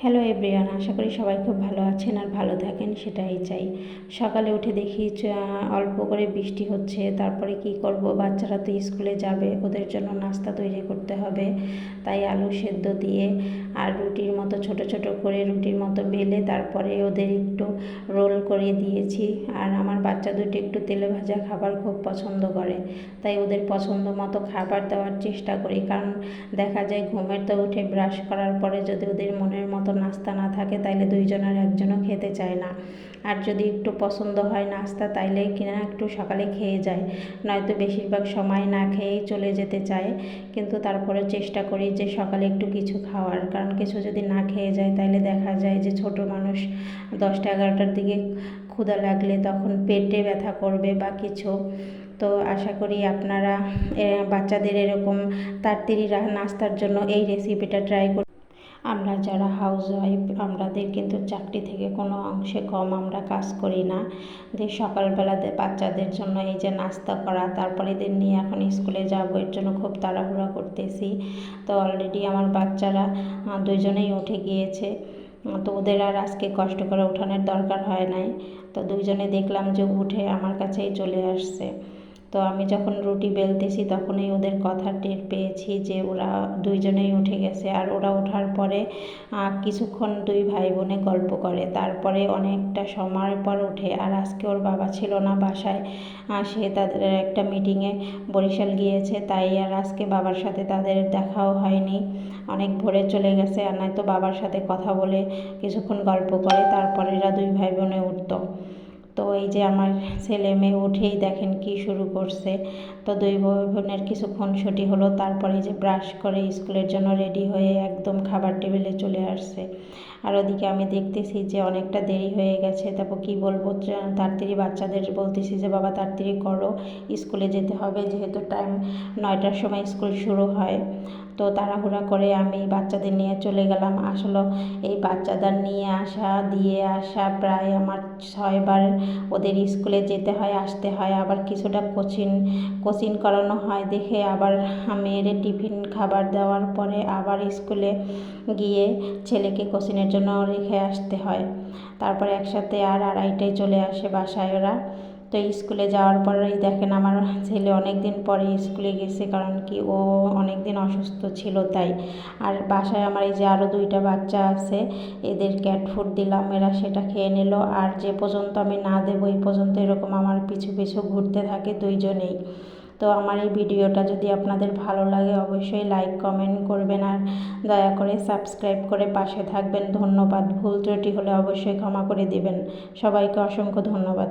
Hello everyone আশা করি সবাই খুব ভালো আছেন আর ভালো থাকেন, সেটাই চাই। সকালে উঠে দেখি অল্প করে বৃষ্টি হচ্ছে, তারপরে কি করব? বাচ্চারা তো স্কুলে যাবে, ওদের জন্য নাস্তা তৈরি করতে হবে। তাই আলু সেদ্ধ দিয়ে আর রুটির মতো ছোট ছোট করে রুটির মতো বেলে তারপরে ওদের একটু রোল করে দিয়েছি। আর আমার বাচ্চা দুটো একটু তেলে ভাজা খাবার খুব পছন্দ করে। তাই ওদের পছন্দ মতো খাবার দেওয়ার চেষ্টা করি। কারণ দেখা যায় ঘুমের তো উঠে ব্রাশ করার পরে যদি ওদের মনের মতো নাস্তা না থাকে, তাইলে দুইজনের একজনও খেতে চায় না। আর যদি একটু পছন্দ হয় নাস্তা, তাইলে কিনা একটু সকালে খেয়ে যায়। নয়তো বেশিরভাগ সময় না খেয়েই চলে যেতে চায়। কিন্তু তারপরে চেষ্টা করি যে সকালে একটু কিছু খাওয়ার। কারণ কিছু যদি না খেয়ে যায়, তাইলে দেখা যায় যে ছোট মানুষ দশটা এগারোটার দিকে ক্ষুধা লাগলে তখন পেটে ব্যথা করবে বা কিছু। তো আশা করি আপনারা বাচ্চাদের এরকম তাড়াতাড়ি নাস্তার জন্য এই রেসিপিটা ট্রাই আমরা যারা হাউস ওয়াইফ আমাদের কিন্তু চাকরি থেকে কোনো অংশে কম আমরা কাজ করি না। যে সকালবেলাতে বাচ্চাদের জন্য এই যে নাস্তা করা তারপরে এদের নিয়ে এখন স্কুলে যাব এর জন্য খুব তাড়াহুড়া করতেছি। তো অলরেডি আমার বাচ্চারা আহ, দুইজনেই উঠে গিয়েছে। তো ওদের আর আজকে কষ্ট করে ওঠানোর দরকার হয় নাই। তো দুইজনে দেখলাম যে উঠে আমার কাছেই চলে আসছে। তো আমি যখন রুটি বেলতেছি তখনই ওদের কথা টের পেয়েছি যে ওরা দুইজনেই উঠে গেছে। আর ওরা ওঠার পরে কিছুক্ষণ দুই ভাই বোনে গল্প করে। তারপরে অনেকটা সময় পর ওঠে। আর আজকে ওর বাবা ছিল না বাসায় সে তাদের একটা মিটিংয়ে বরিশাল গিয়েছে। তাই আর আজকে বাবার সাথে তাদের দেখাও হয়নি। অনেক ভোরে চলে গেছে। আর নয়তো বাবার সাথে কথা বলে কিছুক্ষণ গল্প করে। তারপরে এরা দুই ভাই বোনে উঠতো। তো এই যে আমার ছেলে মেয়ে উঠেই দেখেন কি শুরু করছে। তো দুই বোনের কিছুক্ষণ ছুটি হলো, তারপরে যে ব্রাশ করে স্কুলের জন্য রেডি হয়ে একদম খাবার টেবিলে চলে আসছে। আর ওদিকে আমি দেখতেছি যে অনেকটা দেরি হয়ে গেছে। তারপর কি বলব তাড়াতাড়ি বাচ্চাদের বলতেছি যে, বাবা, তাড়াতাড়ি করো, স্কুলে যেতে হবে, যেহেতু টাইম নয়টার সময় স্কুল শুরু হয়। তো তাড়াহুড়া করে আমি বাচ্চাদের নিয়ে চলে গেলাম। আসলে এই বাচ্চাদের নিয়ে আসা, দিয়ে আসা প্রায় আমার ছয়বার ওদের স্কুলে যেতে হয়, আসতে হয়, আবার কিছুটা কোচিং কোচিং করানো হয়। দেখে আবার মেয়ের টিফিন খাবার দেওয়ার পরে আবার স্কুলে গিয়ে ছেলেকে কোচিংয়ের জন্য রেখে আসতে হয়। তারপরে একসাথে আর আড়াইটায় চলে আসে বাসায় ওরা। তো স্কুলে যাওয়ার পরেই দেখেন আমার ছেলে অনেক দিন পরে স্কুলে গেছে, কারণ কি ও অনেক দিন অসুস্থ ছিল তাই। আর বাসায় আমার এই যে আরও দুইটা বাচ্চা আছে, এদের ক্যাট ফুড দিলাম, এরা সেটা খেয়ে নিল। আর যে পর্যন্ত আমি না দেবো, এই পর্যন্ত এরকম আমার পিছু পিছু ঘুরতে থাকে দুইজনেই। তো আমার এই ভিডিওটা যদি আপনাদের ভালো লাগে, অবশ্যই লাইক কমেন্ট করবেন আর দয়া করে সাবস্ক্রাইব করে পাশে থাকবেন। ধন্যবাদ, ভুল ত্রুটি হলে অবশ্যই ক্ষমা করে দিবেন। সবাইকে অসংখ্য ধন্যবাদ।